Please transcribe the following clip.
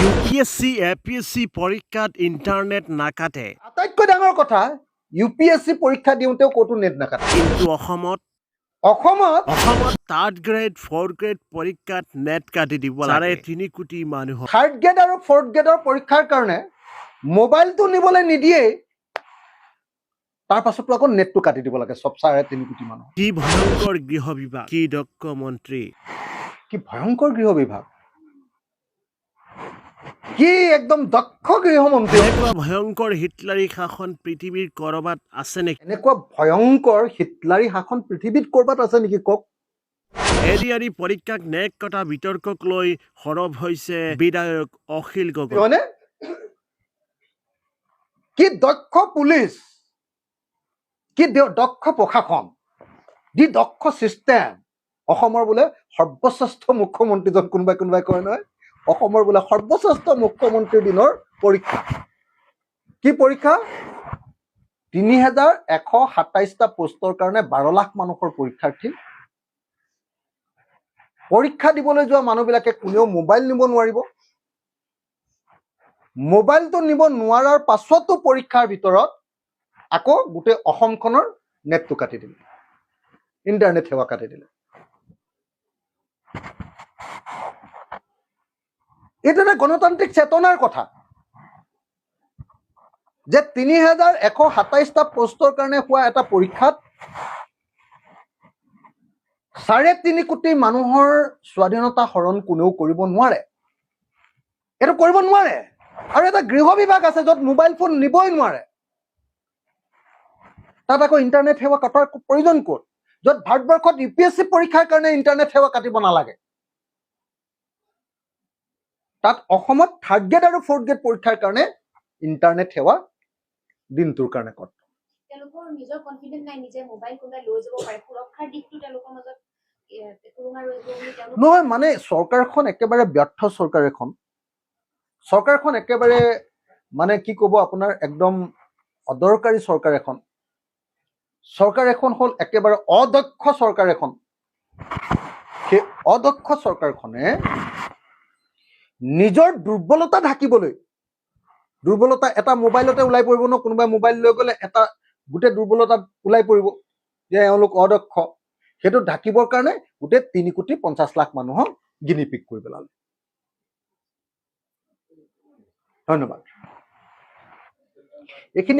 U P S C A P S C পৰীক্ষাত internet নাকাটে। আটাইতকৈ ডাঙৰ কথা ইউ পি এছ চি পৰীক্ষা দিওঁতেও ক'তো নেট নাকাটে। কিন্তু অসমত অসমত অসমত থাৰ্ড গ্ৰেড ফ'ৰ্থ গ্ৰেড পৰীক্ষাত নেট কাটি দিব চাৰে তিনি কোটি মানুহক থাৰ্ড গ্ৰেড আৰু ফ'ৰ্থ গ্ৰেডৰ পৰীক্ষাৰ কাৰণে মোবাইলটো নিবলৈ নিদিয়েই তাৰ পাছতো আকৌ নেটটো কাটি দিব লাগে চব চাৰে তিনি কোটি মানুহ কি ভয়ংকৰ গৃহ বিভাগ। কি দক্ষ মন্ত্ৰী। কি ভয়ংকৰ গৃহ বিভাগ? কি একদম দক্ষ গৃহমন্ত্ৰী এনেকুৱা ভয়ংকৰ হিটলাৰী শাসন পৃথিৱীৰ ক'ৰবাত আছে নেকি? এনেকুৱা ভয়ংকৰ হিটলাৰী শাসন পৃথিৱীত ক'ৰবাত আছে নেকি কওক? আৰি পৰীক্ষাক নেক কটা বিতৰ্কক লৈ সৰব হৈছে বিধায়ক অখিল গগৈ। হয়নে? কি দক্ষ পুলিচ? কি দক্ষ প্ৰশাসন? যি দক্ষ চিষ্টেম অসমৰ বোলে সৰ্বশ্ৰেষ্ঠ মুখ্যমন্ত্ৰীজন কোনোবাই কোনোবাই কয় নহয়? অসমৰ বোলে সৰ্বশ্ৰেষ্ঠ মুখ্যমন্ত্ৰীৰ দিনৰ পৰীক্ষা। কি পৰীক্ষা? তিনি হেজাৰ এশ সাতাইছটা পোষ্টৰ কাৰণে বাৰ লাখ মানুহৰ পৰীক্ষাৰ্থী। পৰীক্ষা দিবলৈ যোৱা মানুহবিলাকে কোনেও মোবাইল নিব নোৱাৰিব। মোবাইলটো নিব নোৱাৰাৰ পাছতো পৰীক্ষাৰ ভিতৰত আকৌ গোটেই অসমখনৰ নেটটো কাটি দিলে। ইণ্টাৰনেট সেৱা কাটি দিলে। এইটো এটা গণতান্ত্ৰিক চেতনাৰ কথা। যে তিনি হাজাৰ এশ সাতাইছটা পোষ্টৰ কাৰণে হোৱা এটা পৰীক্ষাত চাৰে তিনি কোটি মানুহৰ স্বাধীনতা হৰণ কোনেও কৰিব নোৱাৰে। এইটো কৰিব নোৱাৰে। আৰু এটা গৃহ বিভাগ আছে য'ত মোবাইল ফোন নিবই নোৱাৰে। তাত আকৌ ইণ্টাৰনেট সেৱা কটাৰ প্ৰয়োজন ক'ত? য'ত ভাৰতবৰ্ষত ইউ পি এছ চি পৰীক্ষাৰ কাৰণে ইণ্টাৰনেট সেৱা কাটিব নালাগে। তাত অসমত থাৰ্ড গ্ৰেড আৰু ফ'ৰ্থ গ্ৰেড পৰীক্ষাৰ কাৰণে ইণ্টাৰনেট সেৱা দিনটোৰ কাৰণে কট তেওঁলোকৰ নিজৰ কনফিডেন্ট নাই নিজে মোবাইল কোনোবাই লৈ যাব পাৰে। সুৰক্ষাৰ দিশটো তেওঁলোকৰ মাজত এ, সুৰুঙা ৰৈ গ'ল বুলি তেওঁলোক নহয় মানে চৰকাৰখন একেবাৰে ব্যৰ্থ চৰকাৰ এখন। চৰকাৰখন একেবাৰে মানে কি ক'ব আপোনাৰ একদম অদৰকাৰী চৰকাৰ এখন। চৰকাৰ এখন হ'ল একেবাৰে অদক্ষ চৰকাৰ এখন। সেই অদক্ষ চৰকাৰখনে নিজৰ দুৰ্বলতা ঢাকিবলৈ। দুৰ্বলতা এটা মোবাইলতে ওলাই পৰিব ন, কোনোবাই মোবাইল লৈ গ'লে এটা গোটেই দুৰ্বলতা ওলাই পৰিব, যে এওঁলোক অদক্ষ। সেইটো ঢাকিবৰ কাৰণে গোটেই তিনি কোটি পঞ্চাছ লাখ মানুহক গিনিপিক কৰি পেলালে। ধন্যবাদ। এইখিনি